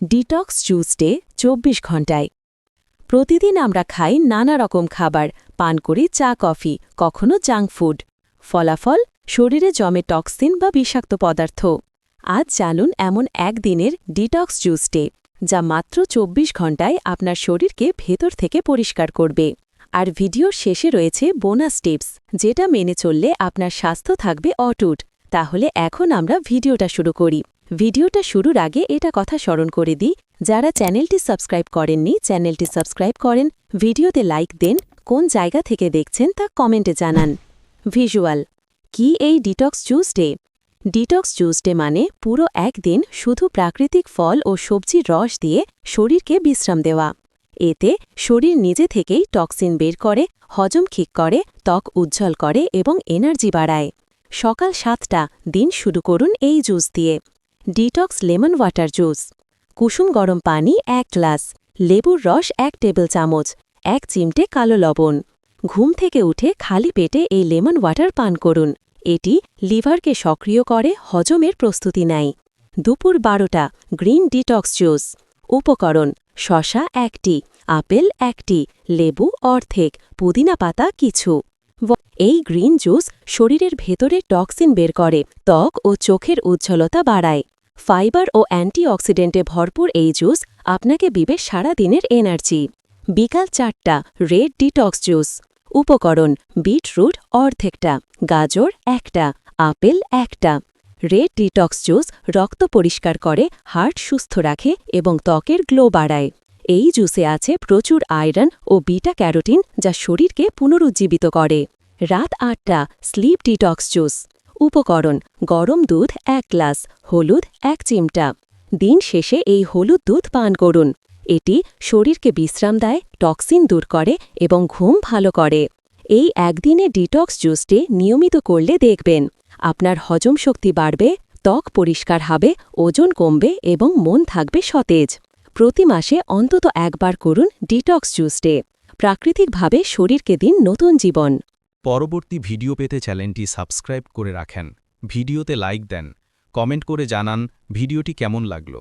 Detox juice day চব্বিশ ঘন্টায় প্রতিদিন আমরা খাই নানা রকম খাবার, পান করি, চা, কফি, কখনো জাঙ্ক ফুড। ফলাফল, শরীরে জমে টক্সিন বা বিষাক্ত পদার্থ। আজ জানুন এমন একদিনের ডিটক্স জুস ডে যা মাত্র চব্বিশ ঘন্টায় আপনার শরীরকে ভেতর থেকে পরিষ্কার করবে। আর ভিডিওর শেষে রয়েছে বোনাস টিপস, যেটা মেনে চললে আপনার স্বাস্থ্য থাকবে অটুট। তাহলে এখন আমরা ভিডিওটা শুরু করি। ভিডিওটা শুরুর আগে এটা কথা স্মরণ করে দিই, যারা চ্যানেলটি সাবস্ক্রাইব করেননি, চ্যানেলটি সাবস্ক্রাইব করেন, ভিডিওতে লাইক দেন, কোন জায়গা থেকে দেখছেন তা কমেন্টে জানান। ভিজুয়াল, কি এই detox juice day detox juice day মানে পুরো একদিন শুধু প্রাকৃতিক ফল ও সবজির রস দিয়ে শরীরকে বিশ্রাম দেওয়া। এতে শরীর নিজে থেকেই টক্সিন বের করে, হজম ঠিক করে, ত্বক উজ্জ্বল করে এবং এনার্জি বাড়ায়। সকাল সাতটা, দিন শুরু করুন এই জুস দিয়ে। ডিটক্স লেমন ওয়াটার জুস কুসুম গরম পানি এক গ্লাস, লেবুর রস এক টেবিল চামচ, এক চিমটে কালো লবণ। ঘুম থেকে উঠে খালি পেটে এই লেমন ওয়াটার পান করুন। এটি লিভারকে সক্রিয় করে, হজমের প্রস্তুতি নেয়। দুপুর বারোটা, গ্রিন ডিটক্স জুস। উপকরণ শশা একটি আপেল একটি লেবু অর্ধেক, পুদিনা পাতা কিছু। এই গ্রিন জুস শরীরের ভেতরে টক্সিন বের করে, ত্বক ও চোখের উজ্জ্বলতা বাড়ায়। ফাইবার ও অ্যান্টিঅক্সিডেন্টে ভরপুর এই জুস আপনাকে দিবে সারাদিনের এনার্জি। বিকাল চারটা, রেড ডিটক্স জুস। উপকরণ, বিটরুট অর্ধেকটা, গাজর একটা, আপেল একটা। রেড ডিটক্স জুস রক্ত পরিষ্কার করে, হার্ট সুস্থ রাখে এবং ত্বকের গ্লো বাড়ায়। এই জুসে আছে প্রচুর আয়রন ও বিটা ক্যারোটিন যা শরীরকে পুনরুজ্জীবিত করে। রাত আটটা, স্লিপ ডিটক্স জুস। উপকরণ, গরম দুধ এক গ্লাস, হলুদ এক চিমটা। দিন শেষে এই হলুদ দুধ পান করুন। এটি শরীরকে বিশ্রাম দেয়, টক্সিন দূর করে এবং ঘুম ভালো করে। এই একদিনে ডিটক্স জুসটি নিয়মিত করলে দেখবেন, আপনার হজম শক্তি বাড়বে, ত্বক পরিষ্কার হবে, ওজন কমবে এবং মন থাকবে সতেজ। প্রতি মাসে অন্তত একবার করুন ডিটক্স জুসটে। প্রাকৃতিকভাবে শরীরকে দিন নতুন জীবন। পরবর্তী ভিডিও পেতে চ্যানেলটি সাবস্ক্রাইব করে রাখেন। ভিডিওতে লাইক দেন, কমেন্ট করে জানান, ভিডিওটি কেমন লাগল?